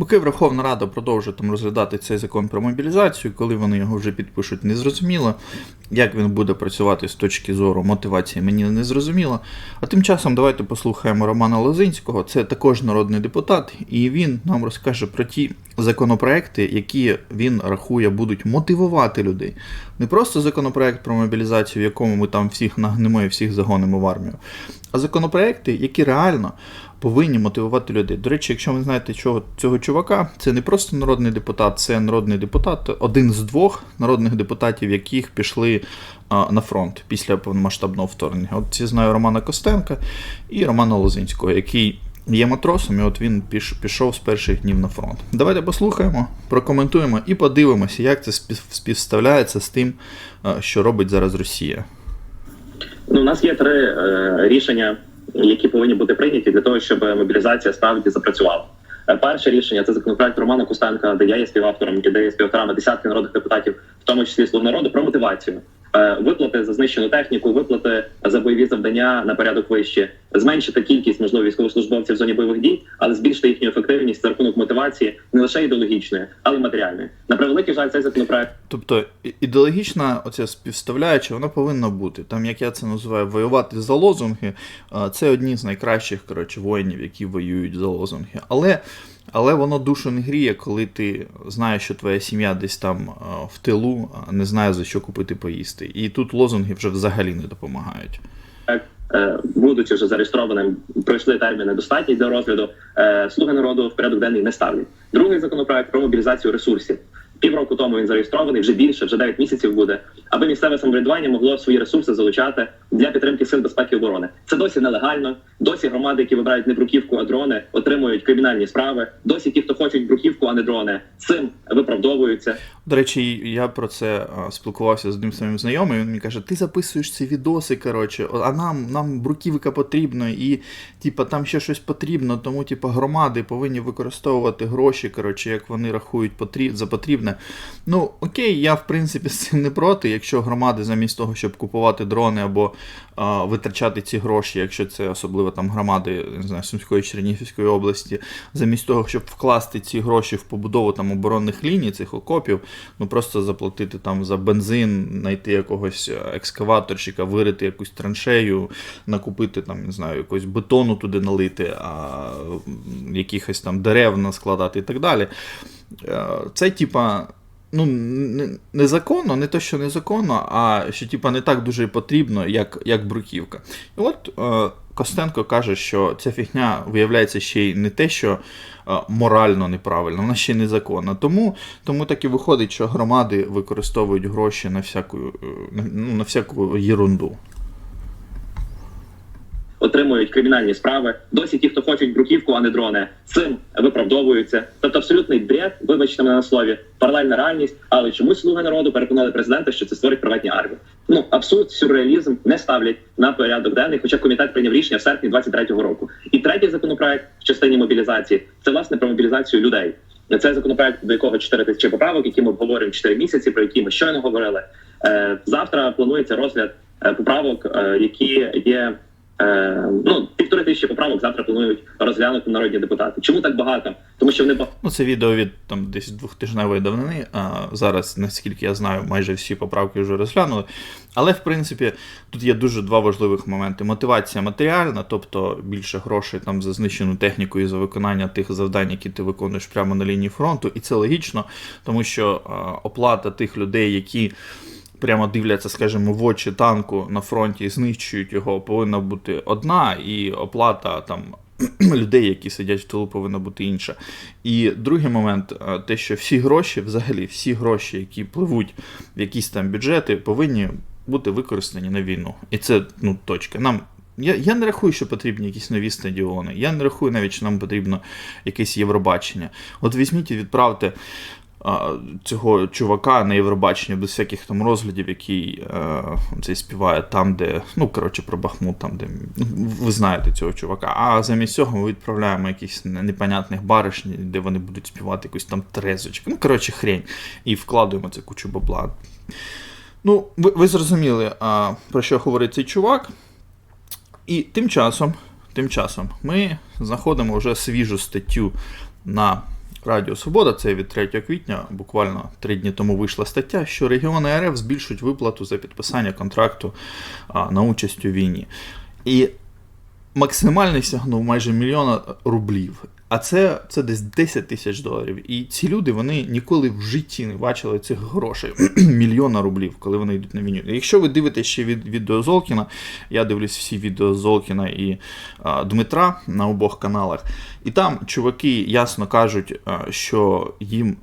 Поки Верховна Рада продовжує там розглядати цей закон про мобілізацію, коли вони його вже підпишуть, не зрозуміло. Як він буде працювати з точки зору мотивації, мені не зрозуміло. А тим часом давайте послухаємо Романа Лозинського. Це також народний депутат, і він нам розкаже про ті законопроекти, які він рахує будуть мотивувати людей. Не просто законопроект про мобілізацію, в якому ми там всіх нагнемо і всіх загонимо в армію, а законопроекти, які реально повинні мотивувати людей. До речі, якщо ви знаєте чого, цього чувака, це не просто народний депутат, це народний депутат, один з двох народних депутатів, яких пішли на фронт після повномасштабного вторгнення. От ці знаю Романа Костенка і Романа Лозинського, який є матросом, і от він піш, пішов з перших днів на фронт. Давайте послухаємо, прокоментуємо і подивимося, як це спів- співставляється з тим, що робить зараз Росія. Ну, у нас є три е, рішення, які повинні бути прийняті для того, щоб мобілізація справді запрацювала. Е, Перше рішення це законопроект Романа Костенка, де я є співавтором, де є співавторами десятки народних депутатів, в тому числі слуг народу, про мотивацію. Е, Виплати за знищену техніку, виплати за бойові завдання на порядок вище, зменшити кількість можливо військовослужбовців в зоні бойових дій, але збільшити їхню ефективність за рахунок мотивації не лише ідеологічної, але й матеріальної. На превеликий жаль, цей законопроект Тобто ідеологічна оця співставляюча, вона повинна бути. Там, як я це називаю, воювати за лозунги. Це одні з найкращих коротше, воїнів, які воюють за лозунги. Але, але воно душу не гріє, коли ти знаєш, що твоя сім'я десь там в тилу не знає за що купити поїсти. І тут лозунги вже взагалі не допомагають. е, будучи вже зареєстрованим, пройшли терміни достатні для розгляду. Е, Слуги народу в порядок денний не ставлять. Другий законопроект про мобілізацію ресурсів. Півроку тому він зареєстрований, вже більше, вже 9 місяців буде, аби місцеве самоврядування могло свої ресурси залучати для підтримки сил безпеки і оборони. Це досі нелегально. Досі громади, які вибирають не бруківку, а дрони, отримують кримінальні справи. Досі ті, хто хочуть бруківку, а не дрони, цим виправдовуються. До речі, я про це спілкувався з одним своїм знайомим. Він мені каже: ти записуєш ці відоси, коротше, а нам, нам бруківка потрібна, і типа там ще щось потрібно, тому типа громади повинні використовувати гроші, коротше, як вони рахують потріб, за потрібне. Ну окей, я в принципі з цим не проти, якщо громади замість того, щоб купувати дрони або а, витрачати ці гроші, якщо це особливо там громади не знаю, Сумської Чернігівської області, замість того, щоб вкласти ці гроші в побудову там оборонних ліній, цих окопів, ну просто заплатити там за бензин, знайти якогось екскаваторщика, вирити якусь траншею, накупити там, не знаю, якогось бетону туди налити, а якихось там дерев наскладати і так далі. Е, Це типа. Ну, не- незаконно, не то, що незаконно, а що типа не так дуже потрібно, як, як бруківка. І от е, Костенко каже, що ця фігня виявляється ще й не те, що е, морально неправильно, вона ще незаконна. Тому, тому так і виходить, що громади використовують гроші на всяку, е, ну, на всяку єрунду. Отримують кримінальні справи. Досі ті, хто хочуть бруківку, а не дрони, цим виправдовуються. Тобто абсолютний бред, вибачте мене на слові, паралельна реальність, але чомусь слуги народу переконали президента, що це створить приватні армії. Ну абсурд, сюрреалізм не ставлять на порядок денний, хоча комітет прийняв рішення в серпні 23-го року. І третій законопроект в частині мобілізації це власне про мобілізацію людей. Це законопроект, до якого 4 тисячі поправок, які ми обговорюємо 4 місяці, про які ми щойно говорили. Е, Завтра планується розгляд е, поправок, е, які є. Е, ну, півтори тисячі поправок завтра планують розглянути народні депутати. Чому так багато? Тому що вони Ну, це відео від там десь двохтижневої давнини. А зараз, наскільки я знаю, майже всі поправки вже розглянули. Але, в принципі, тут є дуже два важливих моменти. Мотивація матеріальна, тобто більше грошей там за знищену техніку і за виконання тих завдань, які ти виконуєш прямо на лінії фронту. І це логічно, тому що а, оплата тих людей, які. Прямо дивляться, скажімо, в очі танку на фронті і знищують його, повинна бути одна, і оплата там людей, які сидять в тилу, повинна бути інша. І другий момент, е, те, що всі гроші, взагалі, всі гроші, які пливуть в якісь там бюджети, повинні бути використані на війну. І це ну, точка. Нам. Я, я не рахую, що потрібні якісь нові стадіони. Я не рахую навіть, що нам потрібно якесь Євробачення. От візьміть і відправте цього чувака на Євробачення без всяких там розглядів, який е, цей співає там, де, ну, коротше, про Бахмут, там, де ну, ви знаєте цього чувака. А замість цього ми відправляємо якісь непонятних баришні, де вони будуть співати якусь там трезочку. Ну, коротше, хрень. І вкладуємо цю кучу бабла. Ну, ви, ви зрозуміли, а, про що говорить цей чувак. І тим часом, тим часом ми знаходимо вже свіжу статтю на Радіо Свобода, це від 3 квітня, буквально три дні тому вийшла стаття, що регіони РФ збільшують виплату за підписання контракту на участь у війні. І максимальний сягнув майже мільйона рублів. А це, це десь 10 тисяч доларів. І ці люди вони ніколи в житті не бачили цих грошей мільйона рублів, коли вони йдуть на війну. Якщо ви дивитесь ще від відео Золкіна, я дивлюсь всі відео Золкіна і а, Дмитра на обох каналах, і там чуваки ясно кажуть, а, що їм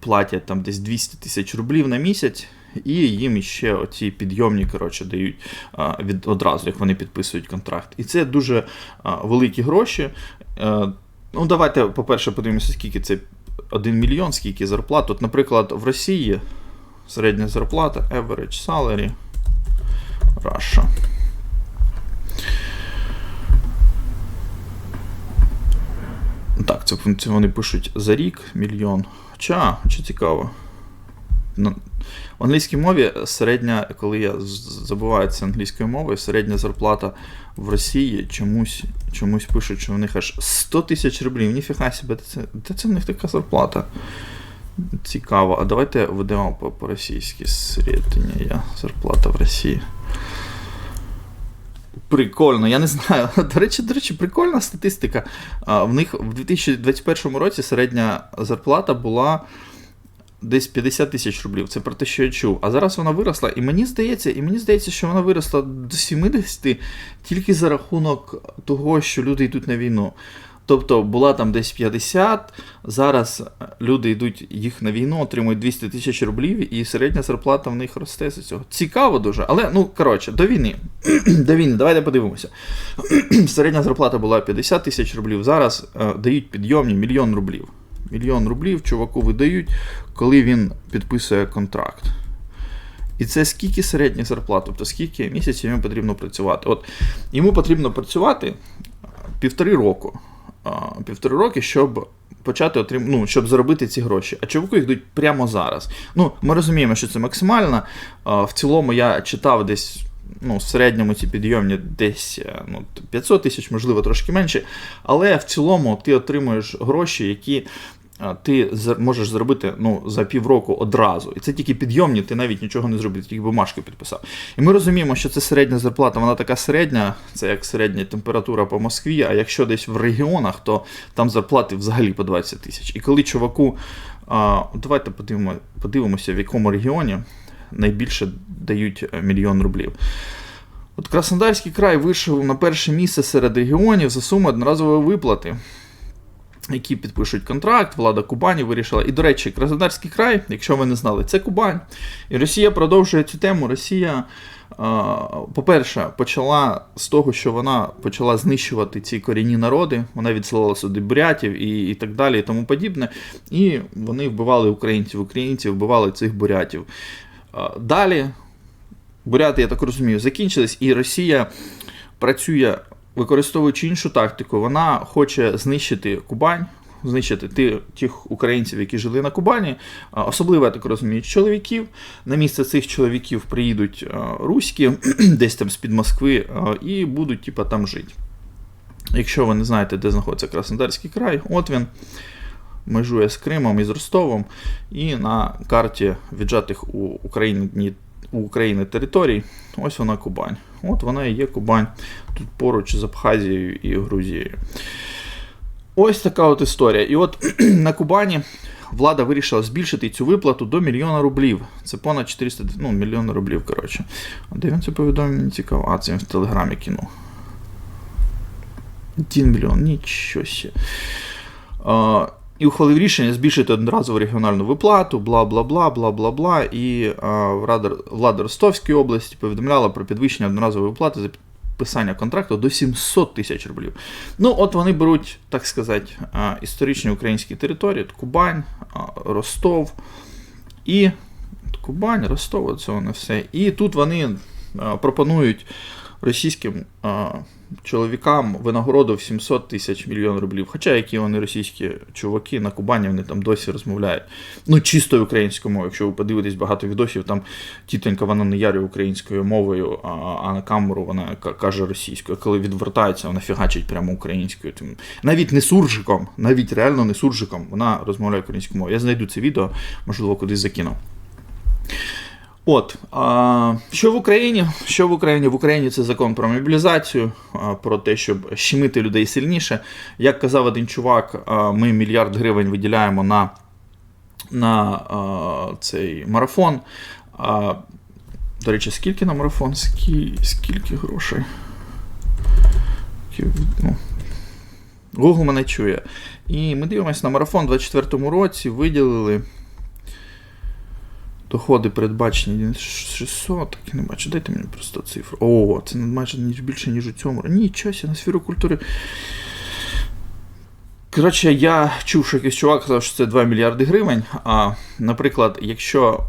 платять там десь 200 тисяч рублів на місяць. І їм ще оці підйомні коротше, дають від одразу, як вони підписують контракт. І це дуже великі гроші. Ну, давайте, по-перше, подивимося, скільки це 1 мільйон, скільки зарплат. От, наприклад, в Росії середня зарплата, average salary, Russia. Так, це, вони пишуть за рік мільйон. Хоча, хоча цікаво. В англійській мові середня, коли я забуваю це англійською мовою, середня зарплата в Росії чомусь, чомусь пишуть, що в них аж 100 тисяч рублів. Ніфіга себе, де це, де це в них така зарплата? Цікаво. А давайте ведемо по- по-російськи середня зарплата в Росії. Прикольно, я не знаю. До речі, до речі, прикольна статистика. В них в 2021 році середня зарплата була десь 50 тисяч рублів. Це про те, що я чув. А зараз вона виросла, і мені здається, і мені здається, що вона виросла до 70 тільки за рахунок того, що люди йдуть на війну. Тобто була там десь 50, зараз е, люди йдуть їх на війну, отримують 200 тисяч рублів, і середня зарплата в них росте з цього. Цікаво дуже, але ну коротше, до війни. до війни, давайте подивимося. середня зарплата була 50 тисяч рублів, зараз е, дають підйомні мільйон рублів. Мільйон рублів чуваку видають, коли він підписує контракт. І це скільки середня зарплата, тобто скільки місяців йому потрібно працювати. От йому потрібно працювати півтори року. Півтори роки, щоб почати отрим... ну, щоб заробити ці гроші. А чуваку їх йдуть прямо зараз. Ну, ми розуміємо, що це максимально. В цілому я читав десь. Ну, в середньому ці підйомні десь е, ну, 500 тисяч, можливо, трошки менше. Але в цілому ти отримуєш гроші, які ти можеш зробити ну, за півроку одразу. І це тільки підйомні, ти навіть нічого не зробив, тільки бумажки підписав. І ми розуміємо, що це середня зарплата, вона така середня, це як середня температура по Москві, а якщо десь в регіонах, то там зарплати взагалі по 20 тисяч. І коли чуваку, а, давайте подивимо, подивимося, в якому регіоні найбільше дають е, мільйон рублів. От Краснодарський край вийшов на перше місце серед регіонів за суму одноразової виплати які підпишуть контракт, влада Кубані вирішила. І, до речі, Краснодарський край, якщо ви не знали, це Кубань. І Росія продовжує цю тему. Росія, по-перше, почала з того, що вона почала знищувати ці корінні народи, вона відсилала сюди бурятів і, і так далі, і тому подібне. І вони вбивали українців, українці вбивали цих бурятів. Далі, буряти, я так розумію, закінчились, і Росія працює використовуючи іншу тактику, вона хоче знищити Кубань, знищити ті, тих українців, які жили на Кубані, особливо, я так розумію, чоловіків. На місце цих чоловіків приїдуть руські, десь там з-під Москви, і будуть типа, там жити. Якщо ви не знаєте, де знаходиться Краснодарський край, от він межує з Кримом і з Ростовом, і на карті віджатих у Україні у України територій, ось вона Кубань. От вона і є Кубань тут поруч з Абхазією і Грузією. Ось така от історія. І от на Кубані влада вирішила збільшити цю виплату до мільйона рублів. Це понад 400 ну, мільйона рублів, коротше. Де він це повідомлення цікаво? А, це він в Телеграмі кинув. 1 мільйон, нічого ще. І ухвалив рішення збільшити одноразову регіональну виплату, бла бла бла, бла бла бла. І а, влада, Ростовської області повідомляла про підвищення одноразової виплати за підписання контракту до 700 тисяч рублів. Ну, от вони беруть, так сказати, історичні українські території: Кубань, Ростов і Кубань, Ростов, це воно все. І тут вони пропонують російським чоловікам винагороду в 700 тисяч мільйон рублів. Хоча які вони російські чуваки на Кубані, вони там досі розмовляють. Ну, чисто українською мовою. Якщо ви подивитесь багато відосів, там тітонька вона не ярює українською мовою, а, на камеру вона каже російською. Коли відвертається, вона фігачить прямо українською. Навіть не суржиком, навіть реально не суржиком, вона розмовляє українською мовою. Я знайду це відео, можливо, кудись закину. От, а, що в Україні? Що в Україні? В Україні це закон про мобілізацію, про те, щоб щемити людей сильніше. Як казав один чувак, ми мільярд гривень виділяємо на, на а, цей марафон. А, до речі, скільки на марафон? Скі, скільки грошей? Ну, Google мене чує. І ми дивимося на марафон у 24-му році, виділили. Доходи передбачені 600, так і не бачу. Дайте мені просто цифру. О, це майже більше, ніж у цьому. Нічого, себе, на сферу культури. Коротше, я чув, що якийсь чувак сказав, що це 2 мільярди гривень. А, наприклад, якщо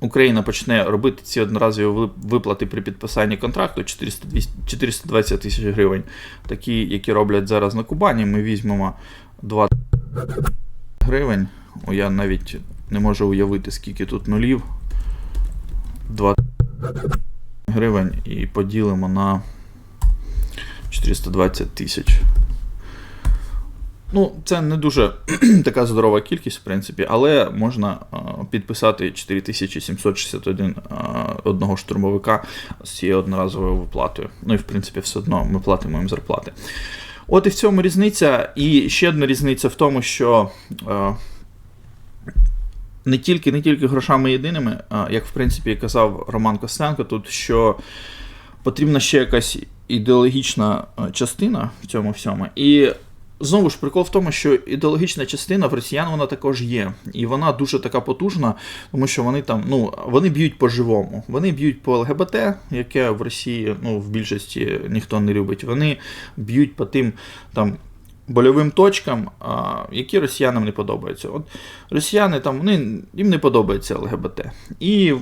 Україна почне робити ці одноразові виплати при підписанні контракту 400, 420 тисяч гривень, такі, які роблять зараз на Кубані, ми візьмемо 2 гривень. О, я навіть не можу уявити, скільки тут нулів. 2 гривень і поділимо на 420 тисяч. Ну, це не дуже така здорова кількість, в принципі, але можна підписати 4761 а, одного штурмовика з цією одноразовою виплатою. Ну і в принципі, все одно ми платимо їм зарплати. От і в цьому різниця. І ще одна різниця в тому, що не тільки, не тільки грошами єдиними, а, як в принципі казав Роман Костенко, тут що потрібна ще якась ідеологічна частина в цьому всьому. І знову ж прикол в тому, що ідеологічна частина в росіян вона також є. І вона дуже така потужна, тому що вони там, ну, вони б'ють по-живому. Вони б'ють по ЛГБТ, яке в Росії ну, в більшості ніхто не любить. Вони б'ють по тим там. Больовим точкам, які росіянам не подобаються. От росіяни там вони їм не подобається ЛГБТ. І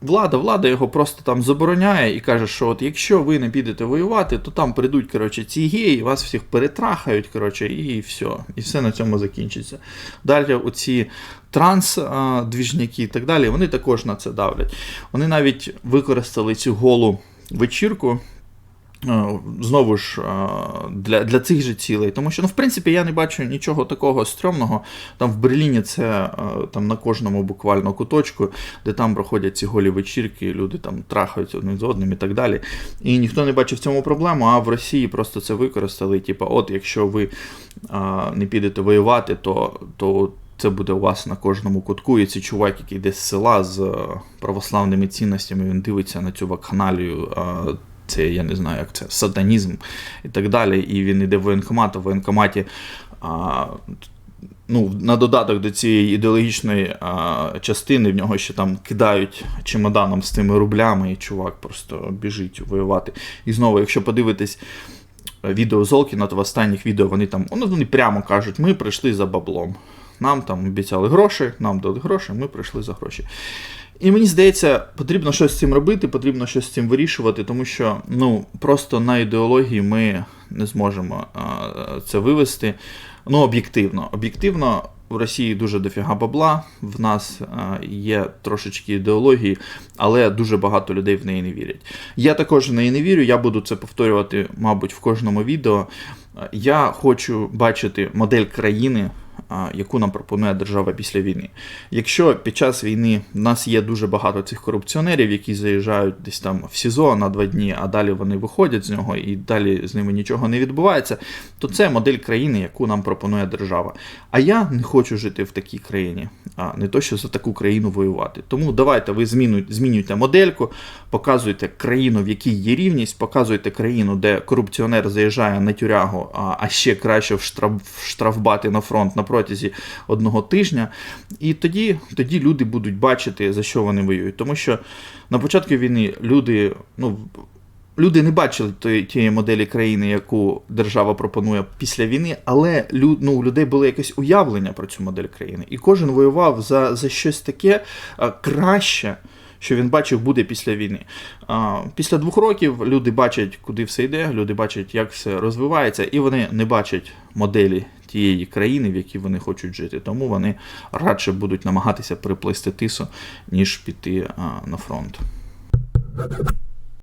влада, влада його просто там забороняє і каже, що от якщо ви не підете воювати, то там прийдуть коротше, ці геї, вас всіх перетрахають, коротше, і все. І все на цьому закінчиться. Далі оці транс-двіжняки і так далі, вони також на це давлять. Вони навіть використали цю голу вечірку. Е, Знову ж е, для, для цих же цілей, тому що ну, в принципі я не бачу нічого такого стрьомного. Там в Берліні це е, там на кожному буквально куточку, де там проходять ці голі вечірки, люди там трахаються одним з одним і так далі. І ніхто не бачив в цьому проблему, а в Росії просто це використали. Типу, от якщо ви а, не підете воювати, то, то це буде у вас на кожному кутку. І цей чувак, який йде з села з православними цінностями, він дивиться на цю вакханалію. Це я не знаю, як це сатанізм і так далі. І він йде в воєнкомат, а в воєнкоматі а, ну, на додаток до цієї ідеологічної а, частини в нього ще там кидають чемоданом з тими рублями, і чувак просто біжить воювати. І знову, якщо подивитись е, відео Золкіна, то в останніх відео вони там ну, вони прямо кажуть, ми прийшли за баблом. Нам там обіцяли гроші, нам дали гроші, ми прийшли за гроші. І мені здається, потрібно щось з цим робити, потрібно щось з цим вирішувати, тому що ну, просто на ідеології ми не зможемо це вивести. Ну, об'єктивно. Об'єктивно, в Росії дуже дофіга бабла, в нас є трошечки ідеології, але дуже багато людей в неї не вірять. Я також в неї не вірю, я буду це повторювати, мабуть, в кожному відео. Я хочу бачити модель країни, яку нам пропонує держава після війни. Якщо під час війни в нас є дуже багато цих корупціонерів, які заїжджають десь там в СІЗО на два дні, а далі вони виходять з нього і далі з ними нічого не відбувається, то це модель країни, яку нам пропонує держава. А я не хочу жити в такій країні, а не то, що за таку країну воювати. Тому давайте ви змінюйте, модельку, показуйте країну, в якій є рівність, показуйте країну, де корупціонер заїжджає на тюрягу, а, ще краще в штрафбати на фронт на протязі одного тижня. І тоді, тоді люди будуть бачити, за що вони воюють. Тому що на початку війни люди, ну. Люди не бачили тієї моделі країни, яку держава пропонує після війни, але ну, у людей було якесь уявлення про цю модель країни. І кожен воював за, за щось таке краще, що він бачив, буде після війни. Після двох років люди бачать, куди все йде, люди бачать, як все розвивається, і вони не бачать моделі тієї країни, в якій вони хочуть жити. Тому вони радше будуть намагатися приплисти тису, ніж піти а, на фронт.